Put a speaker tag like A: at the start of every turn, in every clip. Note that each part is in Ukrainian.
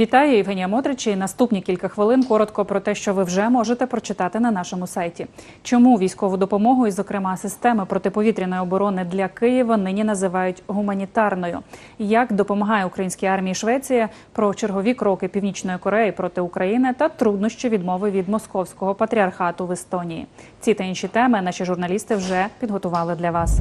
A: Вітаю, Євгенія Мотрич. І наступні кілька хвилин коротко про те, що ви вже можете прочитати на нашому сайті. Чому військову допомогу і, зокрема, системи протиповітряної оборони для Києва нині називають гуманітарною? Як допомагає українській армії Швеція про чергові кроки Північної Кореї проти України та труднощі відмови від московського патріархату в Естонії? Ці та інші теми наші журналісти вже підготували для вас.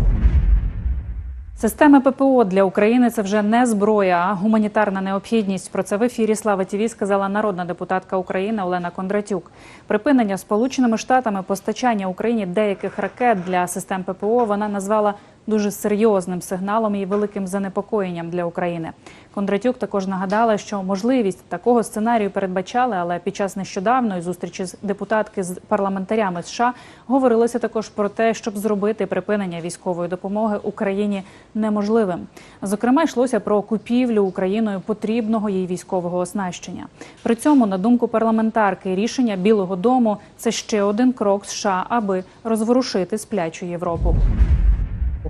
A: Системи ППО для України це вже не зброя, а гуманітарна необхідність. Про це в ефірі Слава ТІВІ сказала народна депутатка України Олена Кондратюк. Припинення Сполученими Штатами постачання Україні деяких ракет для систем ППО вона назвала дуже серйозним сигналом і великим занепокоєнням для України. Кондратюк також нагадала, що можливість такого сценарію передбачали, але під час нещодавної зустрічі з депутатки з парламентарями США говорилося також про те, щоб зробити припинення військової допомоги Україні неможливим. Зокрема, йшлося про купівлю Україною потрібного їй військового оснащення. При цьому, на думку парламентарки, рішення Білого Дому це ще один крок США, аби розворушити сплячу Європу.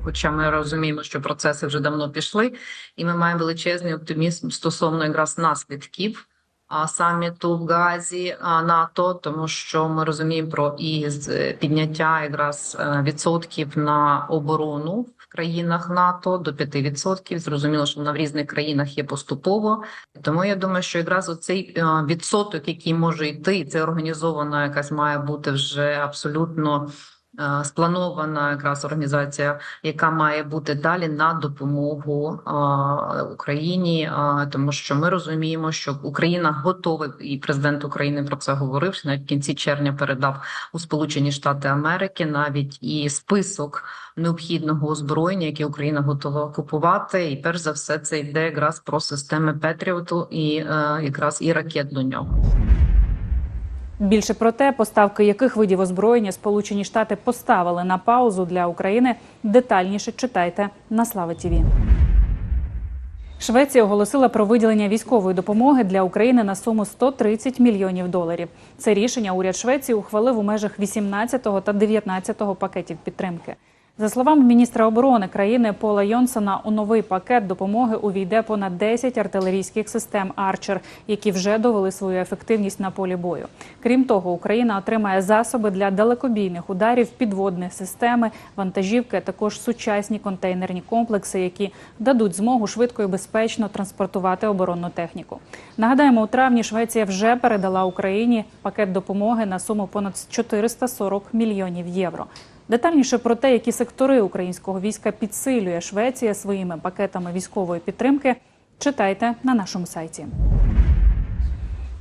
B: Хоча ми розуміємо, що процеси вже давно пішли, і ми маємо величезний оптимізм стосовно якраз наслідків саміту в Газі НАТО, тому що ми розуміємо про і підняття якраз е, відсотків на оборону в країнах НАТО до 5%. Зрозуміло, що вона в різних країнах є поступово. Тому я думаю, що якраз оцей е, відсоток, який може йти, це організована, якась має бути вже абсолютно. Е, Спланована якраз організація, яка має бути далі на допомогу Україні, тому що ми розуміємо, що Україна готова, і президент України про це говорив. що Навіть в кінці червня передав у Сполучені Штати Америки навіть і список необхідного озброєння, яке Україна готова купувати. І перш за все, це йде якраз про системи Петріоту і е, якраз і ракет до нього.
A: Більше про те, поставки яких видів озброєння Сполучені Штати поставили на паузу для України. Детальніше читайте на Слава ТІВІ. Швеція оголосила про виділення військової допомоги для України на суму 130 мільйонів доларів. Це рішення уряд Швеції ухвалив у межах 18-го та 19-го пакетів підтримки. За словами міністра оборони країни Пола Йонсона, у новий пакет допомоги увійде понад 10 артилерійських систем Арчер, які вже довели свою ефективність на полі бою. Крім того, Україна отримає засоби для далекобійних ударів, підводні системи, вантажівки, а також сучасні контейнерні комплекси, які дадуть змогу швидко і безпечно транспортувати оборонну техніку. Нагадаємо, у травні Швеція вже передала Україні пакет допомоги на суму понад 440 мільйонів євро. Детальніше про те, які сектори українського війська підсилює Швеція своїми пакетами військової підтримки, читайте на нашому сайті.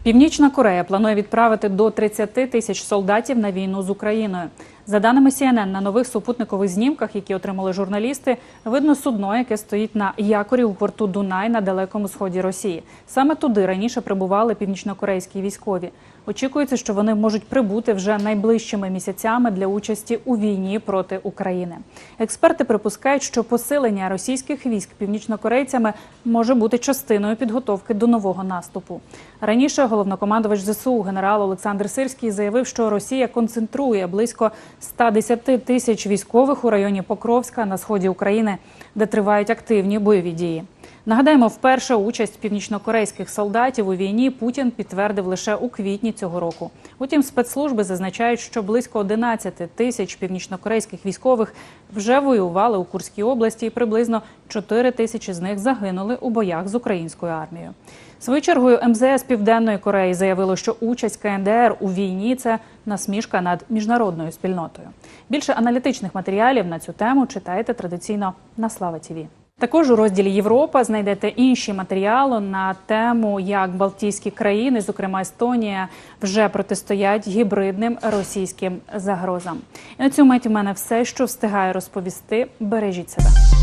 A: Північна Корея планує відправити до 30 тисяч солдатів на війну з Україною. За даними CNN, на нових супутникових знімках, які отримали журналісти, видно судно, яке стоїть на якорі у порту Дунай на далекому сході Росії. Саме туди раніше прибували північнокорейські військові. Очікується, що вони можуть прибути вже найближчими місяцями для участі у війні проти України. Експерти припускають, що посилення російських військ північнокорейцями може бути частиною підготовки до нового наступу. Раніше головнокомандувач ЗСУ генерал Олександр Сирський заявив, що Росія концентрує близько 110 тисяч військових у районі Покровська на сході України, де тривають активні бойові дії. Нагадаємо, вперше участь північнокорейських солдатів у війні Путін підтвердив лише у квітні цього року. Утім, спецслужби зазначають, що близько 11 тисяч північнокорейських військових вже воювали у Курській області, і приблизно 4 тисячі з них загинули у боях з українською армією. Свою чергою МЗС Південної Кореї заявило, що участь КНДР у війні це насмішка над міжнародною спільнотою. Більше аналітичних матеріалів на цю тему читайте традиційно на Слава ТІВІ. Також у розділі Європа знайдете інші матеріали на тему, як Балтійські країни, зокрема Естонія, вже протистоять гібридним російським загрозам. І на цю мить у мене все, що встигаю розповісти. Бережіть себе.